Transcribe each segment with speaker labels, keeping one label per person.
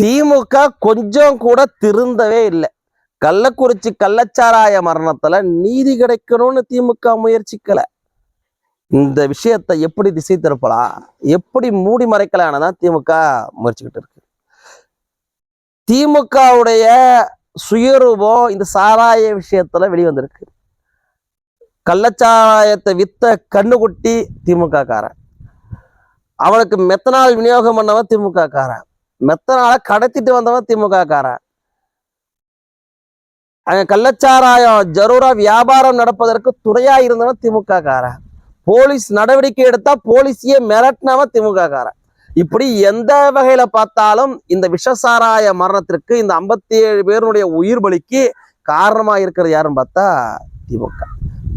Speaker 1: திமுக கொஞ்சம் கூட திருந்தவே இல்லை. கள்ளக்குறிச்சி கள்ளச்சாராய மரணத்துல நீதி கிடைக்கணும்னு திமுக முயற்சிக்கல. இந்த விஷயத்தை எப்படி திசை திருப்பலாம் எப்படி மூடி மறைக்கலான்னு திமுக முயற்சிக்கிட்டு இருக்கு. திமுகவுடைய சுயரூபம் இந்த சாராய விஷயத்துல வெளிவந்திருக்கு. கள்ளச்சாராயத்தை வித்த கண்ணுக்குட்டி திமுக காரன் அவனுக்கு மெத்தனால் விநியோகம் பண்ணவன் திமுக காரன் மெத்தனால கடத்திட்டு வந்தவன் திமுக காரன் அங்க கள்ளச்சாராயம் ஜரூரா வியாபாரம் நடப்பதற்கு துணையா இருந்தவன் திமுக காரன் போலீஸ் நடவடிக்கை எடுத்தா போலீஸையே மிரட்டினவன் திமுக காரன் இப்படி எந்த வகையில பார்த்தாலும் இந்த விஷசாராய மரணத்திற்கு இந்த ஐம்பத்தி ஏழு பேருடைய உயிர் பலிக்கு காரணமா இருக்கிறது யாருன்னு பார்த்தா திமுக.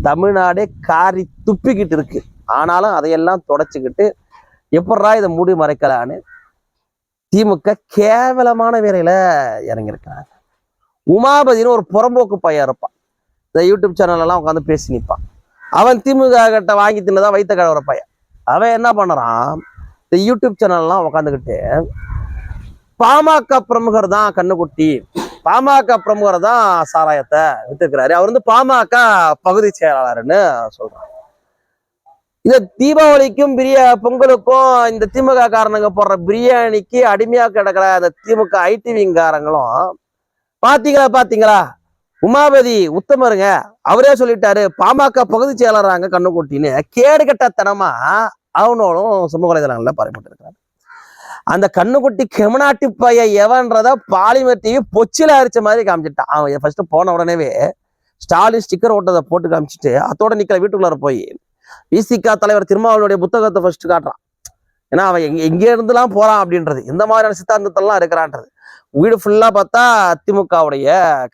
Speaker 1: தமிழ்நாடே காரி துப்பிக்கிட்டு இருக்கு. ஆனாலும் அதையெல்லாம் தொடச்சிக்கிட்டு எப்படா இதை மூடி மறைக்கலான்னு திமுக கேவலமான வேலையில இறங்கியிருக்கிறாங்க. உமாபதினு ஒரு புறம்போக்கு பையன் இருப்பான். இந்த யூடியூப் சேனல் எல்லாம் உட்காந்து பேசி நிற்பான் அவன் திமுக கிட்ட வாங்கி தின்னதான் வைத்த கடவுற பையன். அவன் என்ன பண்ணுறான் இந்த யூடியூப் சேனல்லாம் உட்காந்துக்கிட்டு பாமக பிரமுகர் தான் கண்ணுக்குட்டி. பாமக பிரமுகர் தான் சாராயத்தை வித்துக்கிறாரு அவர் வந்து பாமக பகுதி செயலாளர்னு சொல்றாங்க இந்த தீபாவளிக்கும் பிரியா பொங்கலுக்கும் இந்த திமுக காரணங்க போடுற பிரியாணிக்கு அடிமையா கிடக்கிற அந்த திமுக ஐடிவிங்காரங்களும் பாத்தீங்களா பாத்தீங்களா? உமாபதி உத்தமருங்க அவரே சொல்லிட்டாரு பாமக பகுதி செயலராங்க கண்ணுக்குட்டின்னு கேடு கட்டத்தனமா அவனோடும் சமூக வலைதளங்கள்ல பரப்பிட்டு அந்த கண்ணுக்குட்டி கெமனாட்டி பைய எவன்றத பாலிமர் டிவி பொச்சில அரிச்ச மாதிரி காமிச்சிட்டான் அவன் ஃபர்ஸ்ட் போன உடனேவே ஸ்டாலின் ஸ்டிக்கர் ஓட்டதை போட்டு காமிச்சிட்டு அதோட நிக்கல வீட்டுக்குள்ளார போய் விசிகா தலைவர் திருமாவளனுடைய புத்தகத்தை ஃபர்ஸ்ட் காட்டுறான். ஏன்னா அவன் எங்க எங்கே இருந்துலாம் போறான் அப்படின்றது. இந்த மாதிரியான சித்தாந்தத்தெல்லாம் இருக்கிறான்றது. வீடு ஃபுல்லா பார்த்தா திமுகவுடைய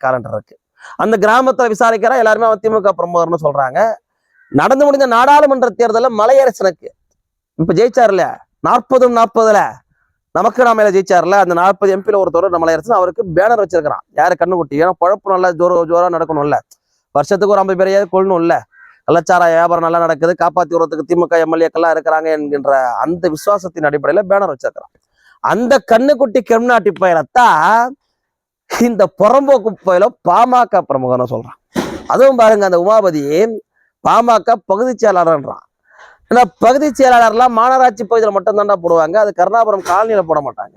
Speaker 1: காலண்டர் இருக்கு. அந்த கிராமத்தில் விசாரிக்கிறா எல்லாருமே அவன் திமுக பிரமுகர்னு சொல்றாங்க. நடந்து முடிந்த நாடாளுமன்ற தேர்தலில் மலையரசனுக்கு இப்ப ஜெயிச்சார்ல? நாற்பதும் நாற்பதுல. நமக்கு நாம ஜெயிச்சார்ல? அந்த நாற்பது எம்பில ஒருத்தர் மலையரசன் அவருக்கு பேனர் வச்சிருக்கிறான். யாரு கண்ணுக்குட்டி? ஏன்னா குழப்பம் நல்லா ஜோர ஜோரா நடக்கணும்ல. வருஷத்துக்கு ஒரு ஐம்பது பேரையாவது கொள்ளணும்ல கள்ளச்சார வியாபாரம் நல்லா நடக்குது. காப்பாத்தி விடுறதுக்கு திமுக எம்எல்ஏக்கெல்லாம் இருக்கிறாங்க என்கின்ற அந்த விசுவாசத்தின் அடிப்படையில பேனர் வச்சிருக்கிறான் அந்த கண்ணுக்குட்டி கெம்நாட்டி பயணத்தான் இந்த புறம்போக்கு பயில பாமக பிரமுகன்னு சொல்றான் அதுவும் பாருங்க அந்த உமாபதி பாமக பகுதி செயலாளர்ன்றான். ஏன்னா பகுதி செயலாளர்லாம் மாநகராட்சி பகுதியில் மட்டும்தான்டா போடுவாங்க. அது கருணாபுரம் காலனியில போட மாட்டாங்க.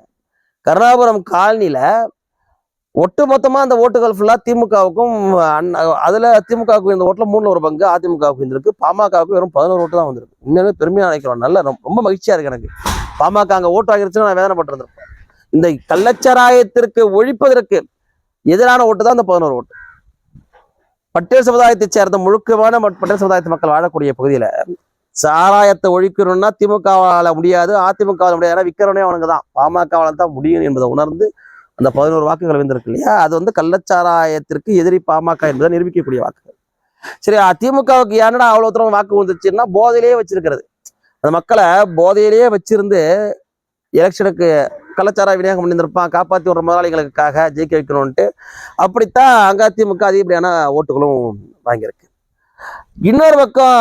Speaker 1: கருணாபுரம் காலனியில ஒட்டு மொத்தமாக அந்த ஓட்டுகள் ஃபுல்லாக திமுகவுக்கும் அதில் திமுகவுக்கு இந்த ஓட்டில் மூணு ஒரு பங்கு அதிமுகவுக்கு இருந்திருக்கு பாமகவுக்கு வெறும் பதினோரு ஓட்டு தான் வந்திருக்கு. உண்மையாலுமே பெருமையாக நினைக்கிறோம். நல்ல ரொம்ப- மகிழ்ச்சியாக இருக்குது எனக்கு. பாமக அங்கே ஓட்டு ஆகிருச்சுன்னா நான் வேதனைப்பட்டிருந்திருப்பேன் இந்த கள்ளச்சாராயத்திற்கு ஒழிப்பதற்கு எதிரான ஓட்டு தான் அந்த பதினோரு ஓட்டு. பட்டேல் சமுதாயத்தை சேர்ந்த முழுக்கமான பட்டேல் சமுதாயத்து மக்கள் வாழக்கூடிய பகுதியில் சாராயத்தை ஒழிக்கணும்னா திமுகவால் முடியாது அதிமுகவால் முடியாது ஏன்னா விற்கிறவனே அவனுக்கு தான். பாமகவால் தான் முடியும் என்பதை உணர்ந்து அந்த பதினோரு வாக்குகள் வந்திருக்கு இல்லையா? அது வந்து கள்ளச்சாராயத்திற்கு எதிரி பாமக என்பதை நிரூபிக்கக்கூடிய வாக்குகள். சரி திமுகவுக்கு ஏன்னா அவ்வளோ தூரம் வாக்கு வந்துச்சுன்னா போதையிலேயே வச்சிருக்கிறது. அந்த மக்களை போதையிலேயே வச்சிருந்து எலெக்ஷனுக்கு கள்ளச்சாராய விநியோகம் பண்ணியிருந்திருப்பான் காப்பாற்றி விடுற முதலாளிகளுக்காக ஜெயிக்க வைக்கணும்ன்ட்டு. அப்படித்தான் அங்க திமுக அதிகப்படியான ஓட்டுகளும் வாங்கியிருக்கு. இன்னொரு பக்கம்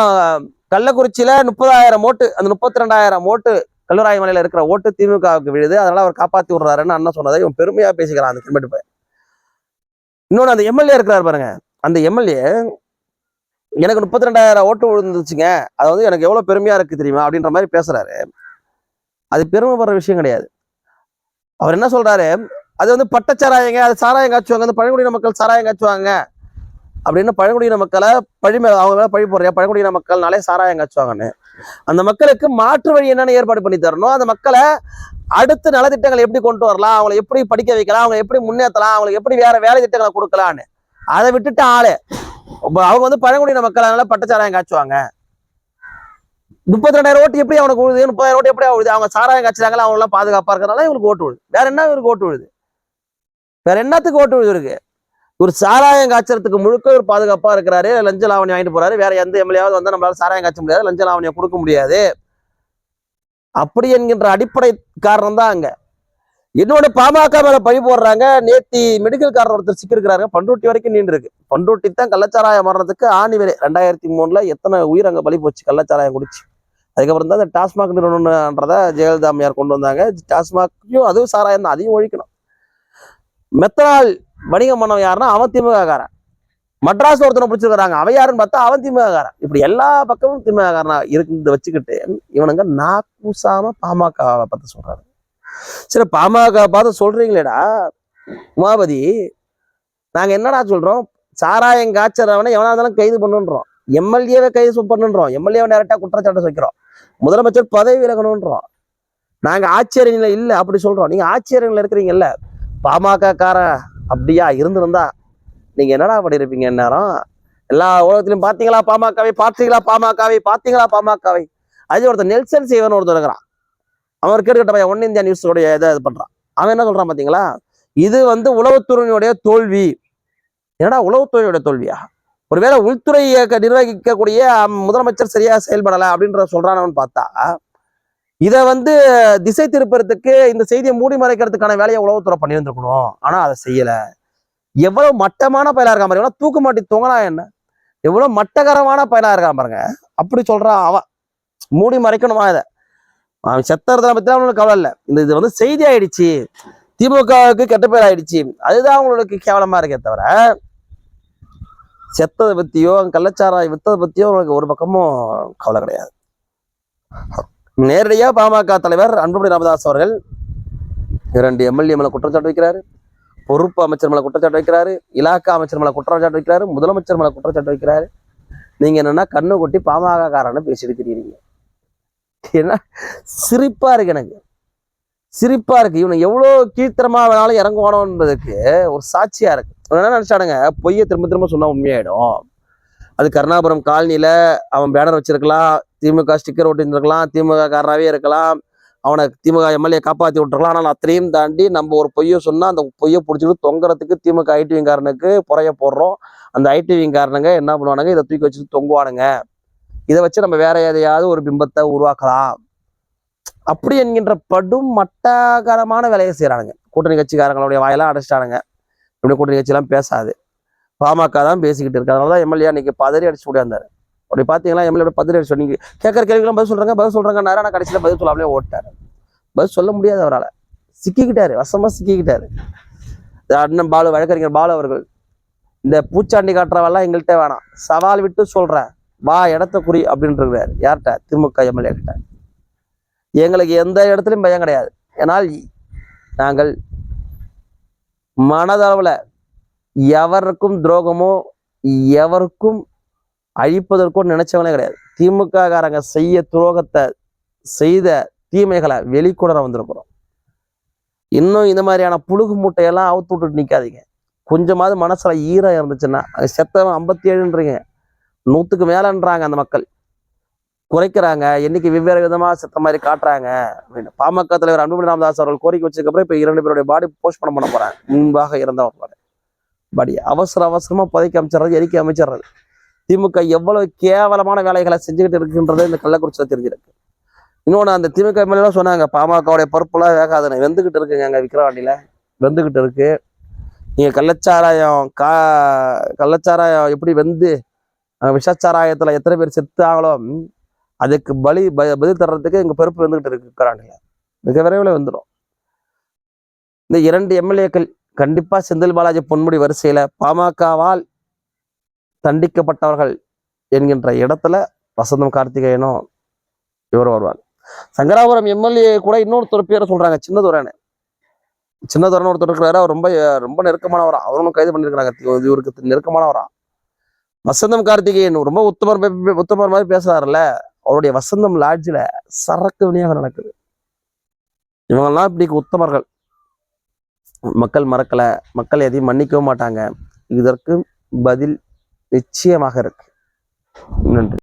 Speaker 1: கள்ளக்குறிச்சியில முப்பதாயிரம் ஓட்டு அந்த முப்பத்தி ரெண்டாயிரம் ஓட்டு கல்லூராயமலையில் இருக்கிற ஓட்டு திமுகவுக்கு விழுது அதனால அவர் காப்பாற்றி விடுறாருன்னு அண்ணன் சொன்னதை இவன் பெருமையாக பேசிக்கிறான் அந்த திரும்பிட்டு இன்னொன்று அந்த எம்எல்ஏ இருக்கிறார் பாருங்க. அந்த எம்எல்ஏ எனக்கு முப்பத்தி ரெண்டாயிரம் ஓட்டு விழுந்துச்சுங்க. அது வந்து எனக்கு எவ்வளவு பெருமையா இருக்கு தெரியுமா அப்படின்ற மாதிரி பேசுறாரு. அது பெருமைப்படுற விஷயம் கிடையாது. அவர் என்ன சொல்றாரு? அது வந்து பட்டச்சாராயங்க அது சாராயம் காய்ச்சுவாங்க. அந்த பழங்குடியின மக்கள் சாராயம் காய்ச்சுவாங்க. அப்படின்னு பழங்குடியின மக்களை பழி அவங்க மேலே பழி போடுறியா? பழங்குடியின மக்கள்னாலே சாராயம் காய்ச்சுவாங்கன்னு. அந்த மக்களுக்கு மாற்று வழி என்னென்ன ஏற்பாடு பண்ணி தரணும்? அந்த மக்களை அடுத்த நலத்திட்டங்களை எப்படி கொண்டு வரலாம்? அவங்களை எப்படி படிக்க வைக்கலாம்? அவங்க எப்படி முன்னேற்றலாம்? அவங்களுக்கு எப்படி வேற வேலை திட்டங்களை கொடுக்கலான்னு அதை விட்டுட்டு ஆளு. அவங்க வந்து பழங்குடியின மக்கள் அதனால பட்டச்சாராயம் காய்ச்சுவாங்க. முப்பத்தி ரெண்டாயிரம் ஓட்டு எப்படி அவனுக்கு உழுது? முப்பதாயிரம் ஓட்டு எப்படி அவழுது அவங்க சாராயம் காய்ச்சாங்களா அவங்களாம் பாதுகாப்பா இருக்கிறதுனால இவங்களுக்கு ஓட்டு விழுது வேற என்ன இவருக்கு ஓட்டு விழுது வேற என்னத்துக்கு ஓட்டு விழுது இருக்கு ஒரு சாராயம் காய்ச்சறதுக்கு முழுக்க ஒரு பாதுகாப்பாக இருக்கிறாரு. லஞ்ச லாவணி வாங்கிட்டு போறாரு. வேற எந்த எம்எல்ஏவாவது வந்து நம்மளால சாராயம் காய்ச்ச முடியாது. லஞ்ச லாவணியை கொடுக்க முடியாது. அப்படி என்கின்ற அடிப்படை காரணம் தான் அங்க. இன்னொன்று பாமக மேல பழி போடுறாங்க. நேத்தி மெடிக்கல் காரர் ஒருத்தர் சிக்கிருக்கிறாங்க பண்ருட்டி வரைக்கும் நீண்டு இருக்கு. பண்ருட்டி தான் கள்ளச்சாராயம் மரணத்துக்கு ஆணி வரை ரெண்டாயிரத்தி மூணுல எத்தனை உயிர் அங்கே பழி போச்சு? கள்ளச்சாராயம் குடிச்சு. அதுக்கப்புறம் தான் இந்த டாஸ்மாக் நிறுவனம்ன்றத ஜெயலலிதா அம்மையார் கொண்டு வந்தாங்க. டாஸ்மாக்கையும் அதுவும் சாராயம் தான். அதையும் ஒழிக்கணும். மெத்தனால் வணிகம் பண்ணவன் யாருன்னா அவன் திமுககாரன். மட்ராஸ் ஒருத்தனை பிடிச்சிருக்கிறாங்க. அவன் யாருன்னு பார்த்தா அவன் திமுககாரன். இப்படி எல்லா பக்கமும் திமுககாரனா இருந்து வச்சுக்கிட்டு இவனுங்க நாக்கூசாம பாமகவை பார்த்து சொல்றாரு. சரி பாமக பார்த்து சொல்றீங்களேடா. உமாபதி நாங்க என்னடா சொல்றோம்? சாராயம் காய்ச்சறவனை எவனா இருந்தாலும் கைது பண்ணுன்றோம். எம்எல்ஏவை கைது பண்ணுன்றோம். எம்எல்ஏவை டேரக்டா குற்றச்சாட்டு வைக்கிறோம் முதலமைச்சர் பதவி விலகணுன்றோம். நாங்க ஆட்சியரணியில இல்ல அப்படி சொல்றோம். நீங்க ஆட்சியரணியில இருக்கிறீங்கல்ல. பாமக காரன் அப்படியா இருந்திருந்தா நீங்க என்னடா பண்ணிருப்பீங்க நேரம் எல்லா உலகத்திலும் பாத்தீங்களா பாமகவை? பார்த்தீங்களா பாமகவை? பார்த்தீங்களா பாமகவை? அது ஒருத்தர் நெல்சன் சேவன் ஒருத்தர் இருக்கிறான். அவன் கேட்டுக்கிட்ட பையன் ஒன் இந்தியா நியூஸோடைய இதை இது பண்றான். அவன் என்ன சொல்றான் பாத்தீங்களா இது வந்து உளவுத்துறையினுடைய தோல்வி. என்னடா உளவுத்துறையுடைய தோல்வியா? ஒருவேளை உள்துறை நிர்வகிக்கக்கூடிய முதலமைச்சர் சரியா செயல்படல அப்படின்ற சொல்றானவன் பார்த்தா இதை வந்து திசை திருப்பறதுக்கு இந்த செய்தியை மூடி மறைக்கிறதுக்கான வேலையை உளவுத்துறை பண்ணியிருந்துருக்கணும். ஆனா அதை செய்யலை. எவ்வளவு மட்டமான பயலா இருக்கா பாருங்க. தூக்கு மாட்டி தொங்கனா என்ன? எவ்வளவு மட்டகரமான பயலா இருக்கா பாருங்க. அப்படி சொல்கிறான் அவன் மூடி மறைக்கணுமா இதை? அவன் செத்தறதை பத்தி அவனுக்கு கவலை இல்லை. இந்த இது வந்து செய்தி ஆயிடுச்சு. திமுகவுக்கு கெட்ட பேர் ஆயிடுச்சு. அதுதான் அவங்களுக்கு கேவலமா இருக்கே தவிர செத்ததை பற்றியோ கள்ளச்சாராய் வித்ததை பற்றியோ அவங்களுக்கு ஒரு பக்கமும் கவலை கிடையாது. நேரடியாக பாமக தலைவர் அன்புமணி ராமதாஸ் அவர்கள் இரண்டு எம்எல்ஏ மேலே குற்றச்சாட்டு வைக்கிறார் பொறுப்பு அமைச்சர் மேலே குற்றச்சாட்டு வைக்கிறாரு இலாக்கா அமைச்சர் மேலே குற்றச்சாட்டு வைக்கிறாரு முதலமைச்சர் மேலே குற்றச்சாட்டு வைக்கிறாரு. நீங்கள் என்னென்னா கண்ணு கொட்டி பாமக காரன்னு பேசிட்டு தெரியுறீங்க. என்ன சிரிப்பாக இருக்கு எனக்கு. சிரிப்பாக இருக்குது இவனை எவ்வளோ கீழ்த்தரமா வேணாலும் இறங்குவானோன்றதுக்கு ஒரு சாட்சியாக இருக்குது என்ன நினச்சானுங்க? பொய்யை திரும்ப திரும்ப சொன்னால் உண்மையாயிடும். அது கருணாபுரம் காலனியில் அவன் பேனர் வச்சிருக்கலாம் திமுக ஸ்டிக்கர் ஒட்டிருந்துருக்கலாம் திமுக காரனாகவே இருக்கலாம் அவனை திமுக எம்எல்ஏ காப்பாற்றி விட்டுருக்கலாம். ஆனால் அத்தனையும் தாண்டி நம்ம ஒரு பொய்யை சொன்னால் அந்த பொய்யை பிடிச்சிட்டு தொங்குறதுக்கு திமுக ஐடிவிங்காரனுக்கு புறைய போடுறோம். அந்த ஐடிவிங்காரனுங்க என்ன பண்ணுவானுங்க? இதை தூக்கி வச்சுட்டு தொங்குவானுங்க. இதை வச்சு நம்ம வேற எதையாவது ஒரு பிம்பத்தை உருவாக்கலாம். அப்படி என்கின்ற படும் மட்டகரமான வேலையை செய்கிறானுங்க கூட்டணி கட்சிக்காரங்களுடைய வாயெல்லாம் அடைச்சிட்டானுங்க. இப்படி கூட்டணி கட்சியெல்லாம் பேசாது. பாமக தான் பேசிக்கிட்டு இருக்கு. அதனால தான் எம்எல்ஏ அன்னைக்கு பதறி அடிச்சு முடியாந்தாரு அப்படி பார்த்தீங்களா எம்எல்ஏ பதறி அடிச்சு நீங்கள் கேட்குற கேள்விக்கெல்லாம் பதில் சொல்கிறாங்க பதில் சொல்றாங்க ஆனால் கடைசியில் பதில் சொல்லாமலே ஓட்டார். பதில் சொல்ல முடியாது அவரால். சிக்கிக்கிட்டாரு வசமா சிக்கிக்கிட்டாரு. அண்ணன் பாலு வழக்கறிஞர் பாலு அவர்கள் இந்த பூச்சாண்டி காட்டுறவெல்லாம் எங்கள்கிட்ட வேணாம். சவால் விட்டு சொல்கிறேன் வா இடத்த குறி அப்படின்ட்டு யார்கிட்ட? திமுக எம்எல்ஏ கிட்ட. எங்களுக்கு எந்த இடத்துலையும் பயம் கிடையாது. ஏன்னால் நாங்கள் மனதளவில் எவருக்கும் துரோகமோ எவருக்கும் அழிப்பதற்கோ நினைச்சவங்களே கிடையாது. திமுக காரங்க செய்ய துரோகத்தை செய்த தீமைகளை வெளிக்கொணர வந்திருக்கிறோம். இன்னும் இந்த மாதிரியான புழுகு மூட்டையெல்லாம் அவுத்து விட்டுட்டு நிக்காதீங்க. கொஞ்சமாவது மனசுல ஈரம் இருந்துச்சுன்னா அது செத்தவன் ஐம்பத்தி ஏழுன்றீங்க நூற்றுக்கு மேலன்றாங்க அந்த மக்கள். குறைக்கிறாங்க என்னைக்கு வெவ்வேறு விதமாக செத்த மாதிரி காட்டுறாங்க அப்படின்னு. பாமக தலைவர் அன்புமணி ராமதாஸ் அவர்கள் கோரிக்கை வச்சதுக்கப்புறம் இப்போ இரண்டு பேருடைய பாடி போஸ்ட் பண்ண போகிறாங்க முன்பாக இருந்தவர் படி அவசர அவசரமாக புதைக்க அமைச்சிடுறது எரிக்க அமைச்சிடுறது திமுக எவ்வளவு கேவலமான வேலைகளை செஞ்சுக்கிட்டு இருக்குன்றது இந்த கள்ளக்குறிச்சியில் தெரிஞ்சிருக்கு. இன்னொன்று அந்த திமுக எம்எல்ஏலாம் சொன்னாங்க பாமகவுடைய பொறுப்புலாம் வேகாதுன்னு. வெந்துக்கிட்டு இருக்குங்க அங்கே விக்கிரவாண்டியில். வெந்துக்கிட்டு இருக்கு. நீங்கள் கள்ளச்சாராயம் கா கள்ளச்சாராயம் எப்படி வெந்து விஷச்சாராயத்தில் எத்தனை பேர் செத்தாங்களோ அதுக்கு பலி ப- பதில் தர்றதுக்கு எங்கள் பொறுப்பு வந்துக்கிட்டு இருக்கு விக்கிரவாண்டியில். மிக விரைவில் வந்துடும் இந்த இரண்டு எம்எல்ஏக்கள் கண்டிப்பா செந்தில் பாலாஜி பொன்முடி வரிசையில பாமகவால் தண்டிக்கப்பட்டவர்கள் என்கின்ற இடத்துல வசந்தம் கார்த்திகேயனும் இவர் வருவார். சங்கராபுரம் எம்எல்ஏ கூட இன்னொருத்தர் பேரை சொல்றாங்க சின்னதுரைன்னு. சின்னதுரன் ஒருத்தர் இருக்கிறாரு அவர் ரொம்ப ரொம்ப நெருக்கமானவரா. அவரும் கைது பண்ணியிருக்கிறாங்க இவருக்கு நெருக்கமானவரா. வசந்தம் கார்த்திகேயன் ரொம்ப உத்தமர் பே- உத்தமர் மாதிரி பேசுறாருல்ல அவருடைய வசந்தம் லாட்ஜில் சரக்கு விநியோகம் நடக்குது. இவங்கெல்லாம் இப்படி உத்தமர்கள். மக்கள் மறக்கல. மக்கள் எதையும் மன்னிக்கவும் மாட்டாங்க. இதற்கு பதில் நிச்சயமாக இருக்கு. நன்றி.